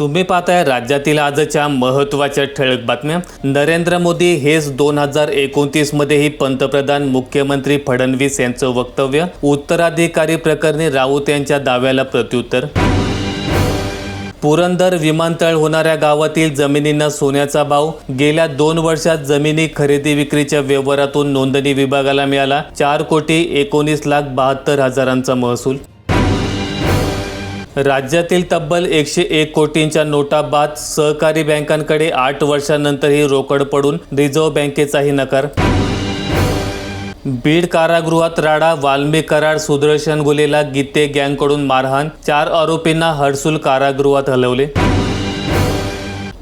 तुम्ही पाहताय राज्यातील आजच्या महत्त्वाच्या ठळक बातम्या. नरेंद्र मोदी हेच दोन हजार एकोणतीसमध्येही पंतप्रधान मुख्यमंत्री फडणवीस यांचं वक्तव्य. उत्तराधिकारी प्रकरणी राऊत यांच्या दाव्याला प्रत्युत्तर. पुरंदर विमानतळ होणाऱ्या गावातील जमिनींना सोन्याचा भाव. गेल्या दोन वर्षात जमिनी खरेदी विक्रीच्या व्यवहारातून नोंदणी विभागाला मिळाला. चार कोटी एकोणीस लाख बहात्तर हजारांचा महसूल. राज्यातील तब्बल एकशे एक कोटींच्या नोटा बाद सहकारी बँकांकडे आठ वर्षांनंतरही रोकड पडून रिझर्व्ह बँकेचाही नकार. बीड कारागृहात राडा वाल्मी कराड सुदर्शन गुलेला गीते गँगकडून मारहाण चार आरोपींना हडसूल कारागृहात हलवले.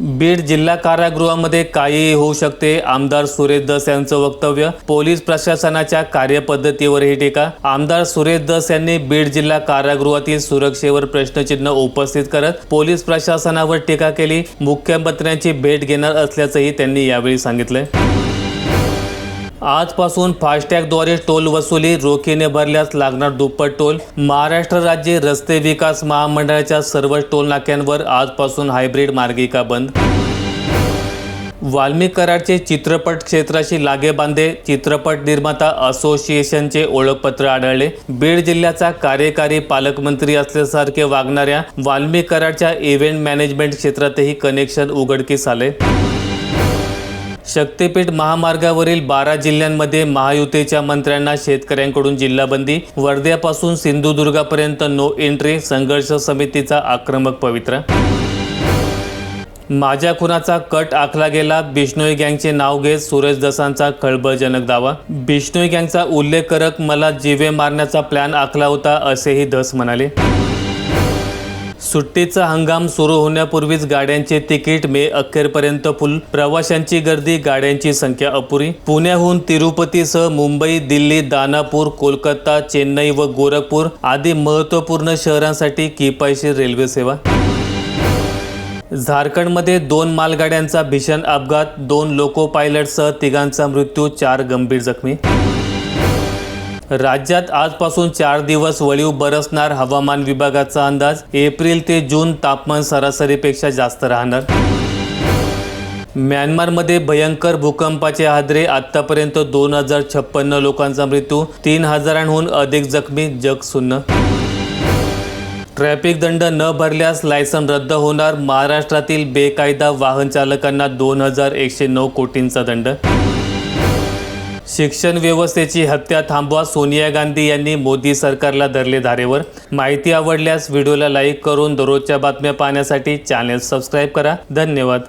बीड जिल्हा कारागृहामध्ये काहीही होऊ शकते. आमदार सुरेश दस यांचं वक्तव्य. पोलीस प्रशासनाच्या कार्यपद्धतीवरही टीका. आमदार सुरेश दस यांनी बीड जिल्हा कारागृहातील सुरक्षेवर प्रश्नचिन्ह उपस्थित करत पोलीस प्रशासनावर टीका केली. मुख्यमंत्र्यांची भेट घेणार असल्याचंही त्यांनी यावेळी सांगितलंय. आजपासून फास्टॅगद्वारे टोल वसुली रोखीने भरल्यास लागणार दुप्पट टोल. महाराष्ट्र राज्य रस्ते विकास महामंडळाच्या सर्व टोल नाक्यांवर आजपासून हायब्रिड मार्गिका बंद. वाल्मिक कराडचे चित्रपट क्षेत्राशी लागेबांधे चित्रपट निर्माता असोसिएशनचे ओळखपत्र आढळले. बीड जिल्ह्याचा कार्यकारी पालकमंत्री असल्यासारखे वागणाऱ्या वाल्मिक कराडच्या इव्हेंट मॅनेजमेंट क्षेत्रातही कनेक्शन उघडकीस आले. शक्तीपीठ महामार्गावरील बारा जिल्ह्यांमध्ये महायुतीच्या मंत्र्यांना शेतकऱ्यांकडून जिल्हाबंदी वर्ध्यापासून सिंधुदुर्गापर्यंत नो एंट्री संघर्ष समितीचा आक्रमक पवित्रा. माझ्या खुनाचा कट आखला गेला बिष्णोई गँगचे नाव घेत सुरेश दसांचा खळबळजनक दावा. बिष्णोई गँगचा उल्लेख करत मला जीवे मारण्याचा प्लॅन आखला होता असेही धस म्हणाले. सुट्टीचा हंगाम सुरू होण्यापूर्वीच गाड्यांचे तिकीट मे अखेरपर्यंत फुल. प्रवाशांची गर्दी गाड्यांची संख्या अपुरी. पुण्याहून तिरुपतीसह मुंबई दिल्ली दानापूर कोलकाता चेन्नई व गोरखपूर आदी महत्त्वपूर्ण शहरांसाठी किफायशीर रेल्वे सेवा. झारखंडमध्ये दोन मालगाड्यांचा भीषण अपघात दोन लोको पायलटसह तिघांचा मृत्यू चार गंभीर जखमी. राज्यात आजपासून चार दिवस वळीव बरसणार हवामान विभागाचा अंदाज. एप्रिल ते जून तापमान सरासरीपेक्षा जास्त राहणार. म्यानमारमध्ये भयंकर भूकंपाचे हादरे. आतापर्यंत दोन हजार छप्पन्न लोकांचा मृत्यू तीन हजारांहून अधिक जखमी जग सुन्न. ट्रॅफिक दंड न भरल्यास लायसन रद्द होणार. महाराष्ट्रातील बेकायदा वाहन चालकांना दोन हजार एकशे नऊ कोटींचा दंड. शिक्षण व्यवस्थेची हत्या थांबवा सोनिया गांधी यांनी मोदी सरकारला धरले धारेवर. माहिती आवडल्यास व्हिडिओला लाईक करून दररोजच्या बातम्या पाहण्यासाठी चॅनेल सबस्क्राईब करा. धन्यवाद.